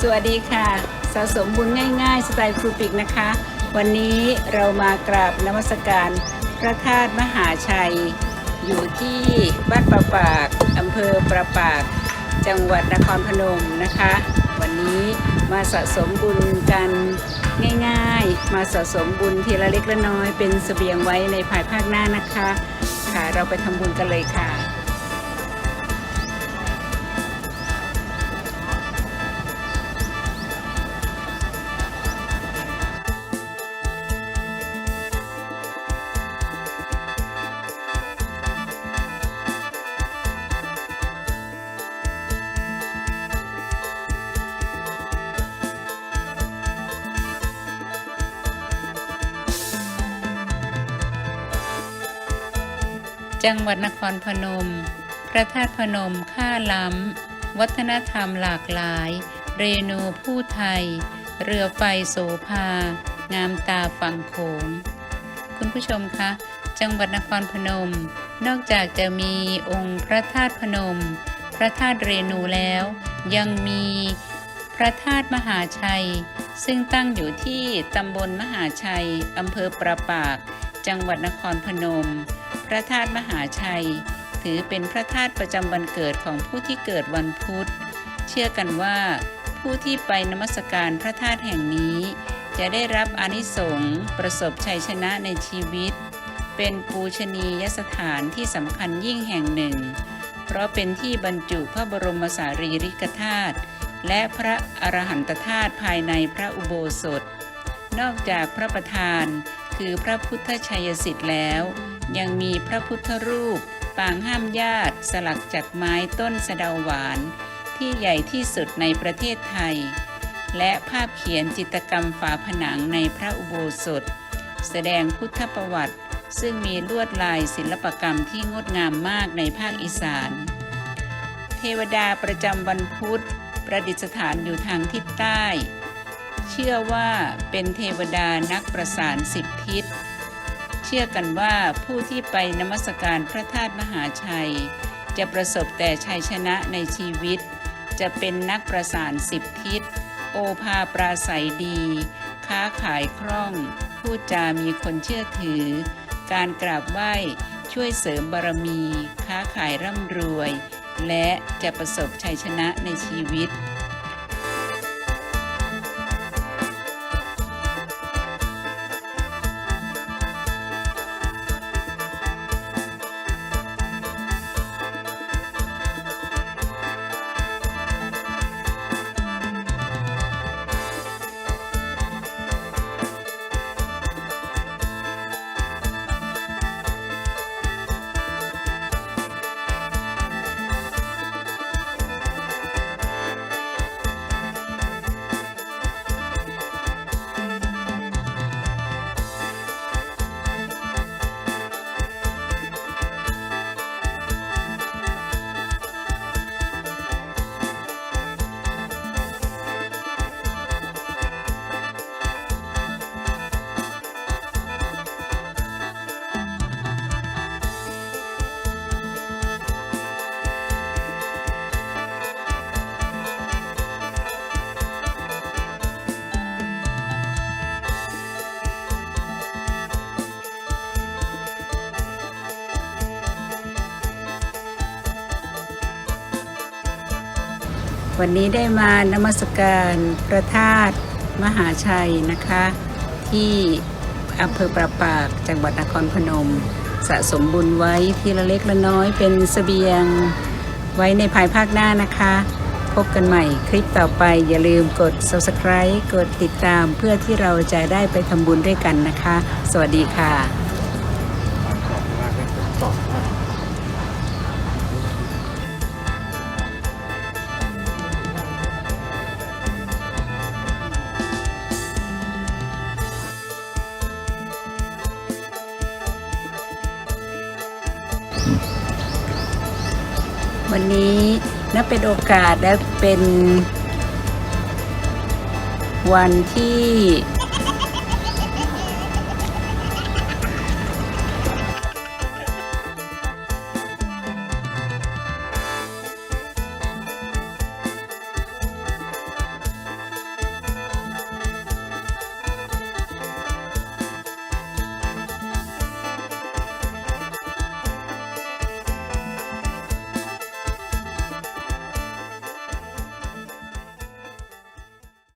สวัสดีค่ะ สะสมบุญง่ายๆ สไตล์ครูปิกนะคะ วันนี้เรามากราบนมัสการพระธาตุมหาชัย อยู่ที่บ้านประปากอำเภอประปาก จังหวัดนครพนมนะคะ วันนี้มาสะสมบุญกันง่ายๆ มาสะสมบุญทีละเล็กละน้อยเป็นเสบียงไว้ในภายภาคหน้านะคะ ค่ะเราไปทำบุญกันเลยค่ะ จังหวัดนครพนม พระธาตุพนมค่าล้ำ วัฒนธรรมหลากหลาย เรนูผู้ไทย เรือไฟโสภา งามตาฝั่งโขง คุณผู้ชมคะ จังหวัดนครพนม นอกจากจะมีองค์พระธาตุพนม พระธาตุเรนูแล้ว ยังมีพระธาตุมหาชัย ซึ่งตั้งอยู่ที่ตำบลมหาชัยอำเภอประปาก จังหวัดนครพนม พระธาตุมหาชัย ถือเป็นพระธาตุประจำวันเกิดของผู้ที่เกิดวันพุธ เชื่อกันว่า ผู้ที่ไปนมัสการพระธาตุแห่งนี้ จะได้รับอนิสงส์ประสบชัยชนะในชีวิต เป็นปูชนียสถานที่สำคัญยิ่งแห่งหนึ่ง เพราะเป็นที่บรรจุพระบรมสารีริกธาตุและพระอรหันตธาตุภายในพระอุโบสถ นอกจากพระประธานคือพระพุทธชัยสิทธิ์แล้ว ยังมีพระพุทธรูป ปางห้ามญาติ สลักจากไม้ต้นสะเดาหวาน ที่ใหญ่ที่สุดในประเทศไทย และภาพเขียนจิตรกรรมฝาผนังในพระอุโบสถ แสดงพุทธประวัติ ซึ่งมีลวดลายศิลปกรรมที่งดงามมากในภาคอีสาน เทวดาประจำวันพุธ ประดิษฐานอยู่ทางทิศใต้ เชื่อว่าเป็นเทวดานักประสานสิบทิศ เชื่อกันว่าผู้ที่ไปนมัสการพระธาตุมหาชัย จะประสบแต่ชัยชนะในชีวิต จะเป็นนักประสานสิบทิศ โอภาปราศัยดี ค้าขายคล่องพูดจามีคนเชื่อถือ การกราบไหว้ช่วยเสริมบารมี ค้าขายร่ำรวย และจะประสบชัยชนะในชีวิต วันนี้ได้มานมัสการพระธาตุมหาชัยนะคะ ที่อำเภอประปากจังหวัดนครพนม สะสมบุญไว้ทีละเล็กละน้อยเป็นเสบียงไว้ในภายภาคหน้านะคะ พบกันใหม่คลิปต่อไปอย่าลืมกด subscribe กดติดตามเพื่อที่เราจะได้ไปทำบุญด้วยกันนะคะ สวัสดีค่ะ วันนี้นับเป็นโอกาสและเป็นวันที่